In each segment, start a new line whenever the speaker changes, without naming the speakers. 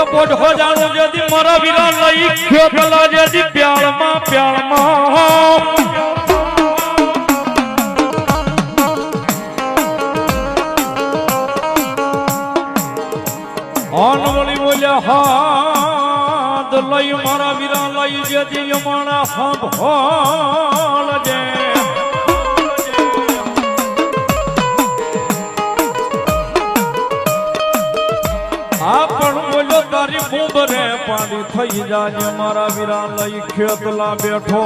એ પોઢો જાણું જેથી મારા વીરા લઈ ખેતલા જેથી પ્યાળમાં પ્યાળમાં. અનવળી બોલ્યા, હાથ લઈ મારા વીરા લઈ જેથી યમાણા સાંભળજે આ પાણી થઈ જાજે, મારા વીરા લઈ ખેતલા બેઠો.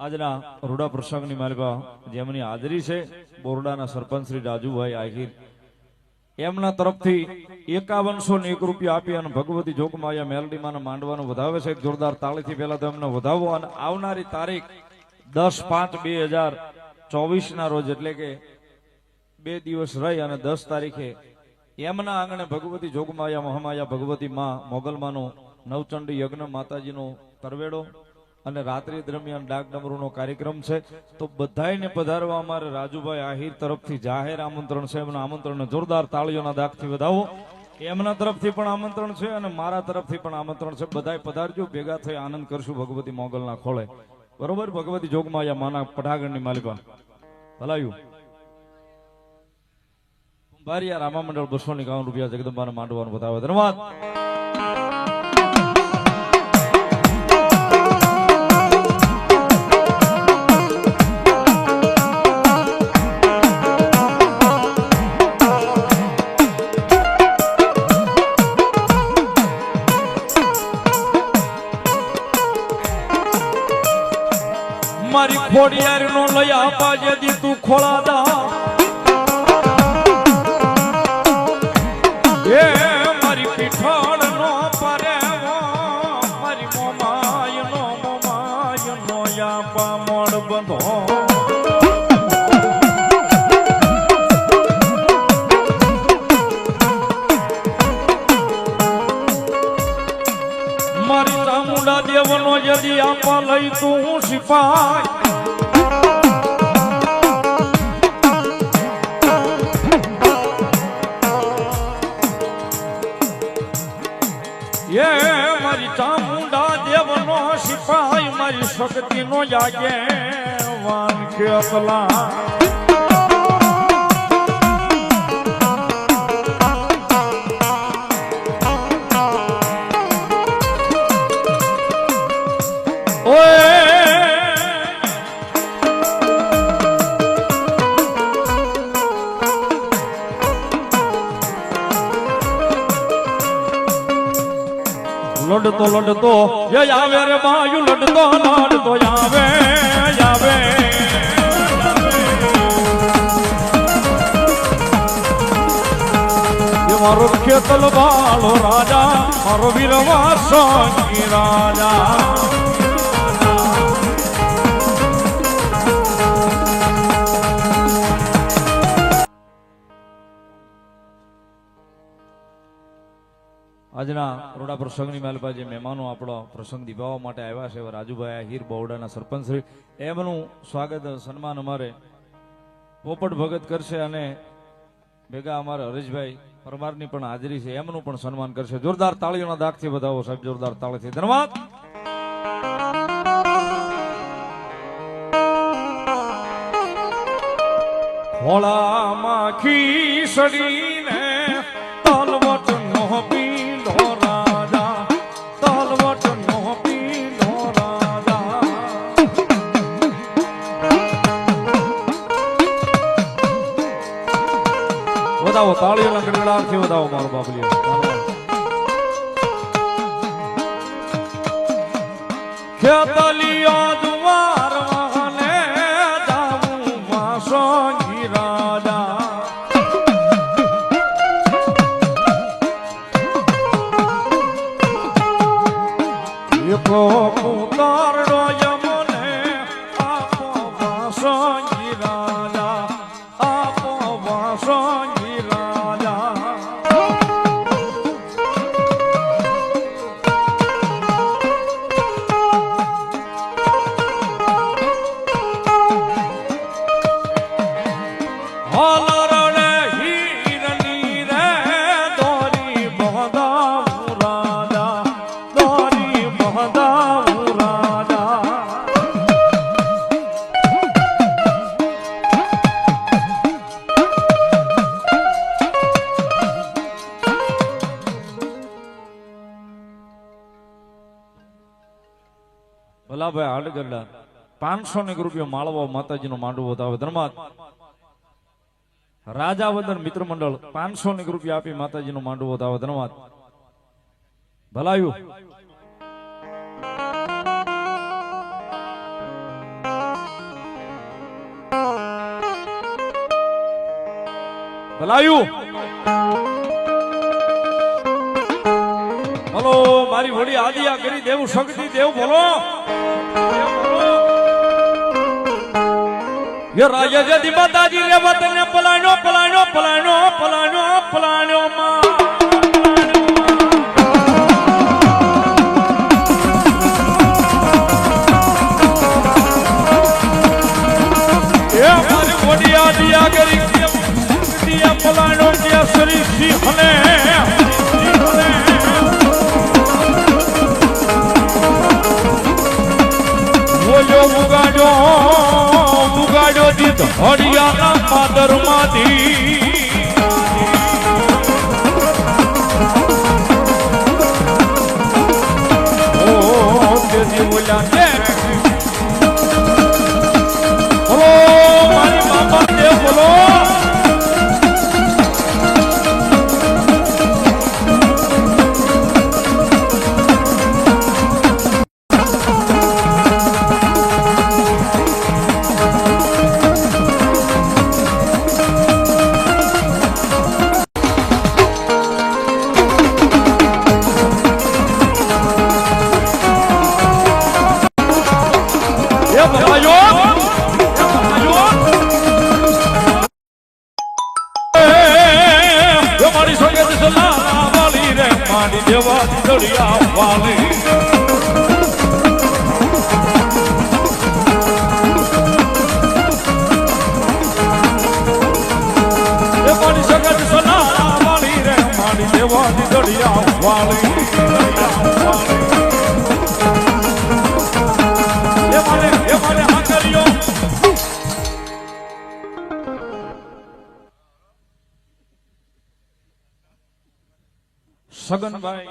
આજના રૂડા પ્રસંગની માલિકા જેમની હાજરી છે, બોરડાના સરપંચ શ્રી રાજુભાઈ આહિર, એમના તરફથી એકાવનસો ને એક રૂપિયા આપી અને ભગવતી જોગમાયા મેલડીમાં માંડવાનું વધાવે છે. જોરદાર તાળીથી પહેલા તો એમને વધાવો. અને આવનારી તારીખ દસ પાંચ બે હજાર ચોવીસના રોજ, એટલે કે બે દિવસ રહી અને દસ તારીખે એમના આંગણે ભગવતી જોગમાયા મહામાયા ભગવતી માં મોગલમાનો નવચંડી યજ્ઞ માતાજીનો તરવેડો અને રાત્રિ દરમિયાન ડાક ડમરૂનો કાર્યક્રમ છે. તો બધાને પધારવા અમારે રાજુભાઈ આહિર તરફથી જાહેર આમંત્રણ છે. એમના આમંત્રણને જોરદાર તાળીઓના દાખથી વધાવો. એમના તરફથી પણ આમંત્રણ છે અને મારા તરફથી પણ આમંત્રણ છે. બધાય પધારજો. ભેગા થઈ આનંદ કરશું ભગવતી મોગલના ખોળે. બરોબર? ભગવતી જોગમાયા માના પઢાગણની માલિકા. ભલાયું. બારિયા રામા મંડળ બસો ની એકાવન રૂપિયા જગદંબાને માંડવાનું બતાવે ધન્યવાદ મારી ખોડિયાર નો લઈ આપા જેથી તું ખોળા દા લઈ તું સિપાય એ મારી ચામુંડા દેવનો સિપાઈ મારી શક્તિનો જાગે વાન કે ઓય લડતો લડતો. એ આવે રે બાયુ, લડતો લડતો, આવે આવે. મારો ખેતલ બાળો રાજા, મારો વીરવા સંગી રાજા. આજના રોડા પ્રસંગની માલપા જે મહેમાનો આપણો પ્રસંગ નિભાવવા માટે આવ્યા છે રાજુભાઈ આહિર, બહોડાના સરપંચ શ્રી. એમનું સ્વાગત સન્માન અમારે પોપટ ભગત કરશે અને ભેગા અમારે હરેશભાઈ પરમારની પણ હાજરી છે, એમનું પણ સન્માન કરશે. જોરદાર તાળીઓના દાગથી બતાવો સાહેબ, જોરદાર તાળીથી. ધન્યવાદ. ખોળામાં ખીસડીને વધાવો તાળીઓના ગણગડાટથી વધાવો મારો બાબલિયો ખેતલિયા ભલાભાઈ હાડગરડા પાંચસો ને રૂપિયો માળવો માતાજીનો માંડવો તાવે ધર્માત રાજાવદર મિત્ર મંડળ પાંચસો ને રૂપિયા આપી માતાજીનો માંડવો તાવે ધન્યવાદ ભલાયું. ભલાયું. બોલો, મારી વડી આદિયા કરી દેવું શક્તિ, દેવ યે રાજા જદી માતાજી રે વતને પલાણ્યો પલાણ્યો પલાણ્યો પલાણ્યો પલાણ્યો માં. પલાણ્યો કે શ્રી સિંહને સિંહને હરિયાના પાદરમાંથી દેવા દળિયા વાલી. એ સગનભાઈ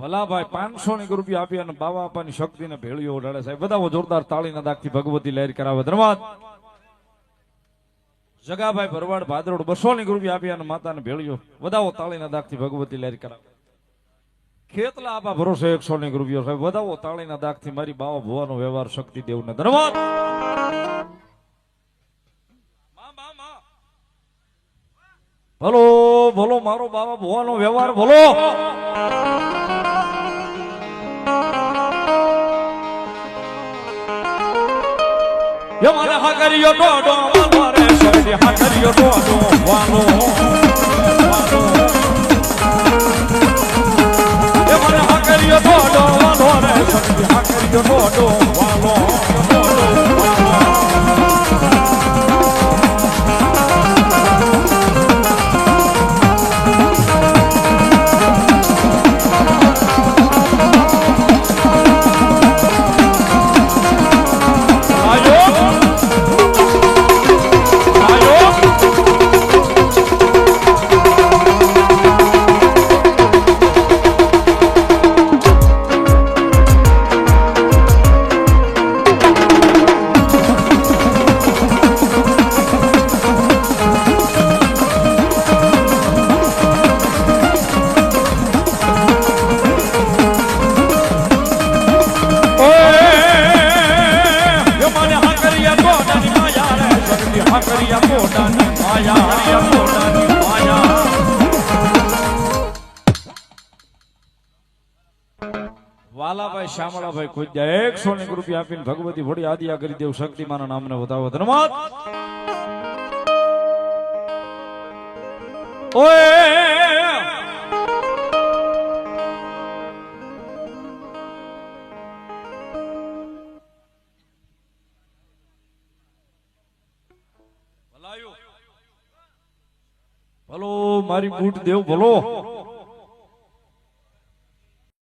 ભલાભાઈ પાંચસો ની રૂપિયા આપી અને બાવા આપવાની શક્તિને ભેળીઓ ઓઢાડે સાહેબ બધા જોરદાર તાળીના દાખથી ભગવતી લહેર કરાવે. ધન્યવાદ. જગાભાઈ ભરવાડ ભાદરોડ બસો ની રૂપિયા આપી અને માતાને ભેળીઓ વધાવો તાળીના દાખથી ભગવતી લહેર કરાવે. ખેતલા આપા ભરોસે એકસો ની રૂપિયો. સાહેબ વધાવો તાળીના દાખથી મારી બાવા ભુવાનો વ્યવહાર શક્તિ દેવને ધન્યવાદ ભલો ભલો, મારો બાબા ભુવાનો વ્યવહાર ભલો. મારે હા કર્યો ડોડો મારે શરદી હા કર્યો ડોડો મારે હા કર્યો ડોડો વાનો રે વાલાભાઈ, શ્યામળાભાઈ ખોજ્યા એકસો ને રૂપિયા આપીને ભગવતી વડી આદિયા કરી દેવ શક્તિમાન નામને વધાવો ધન્યવાદ. ઓય! મારી બૂટ દેવ ભલો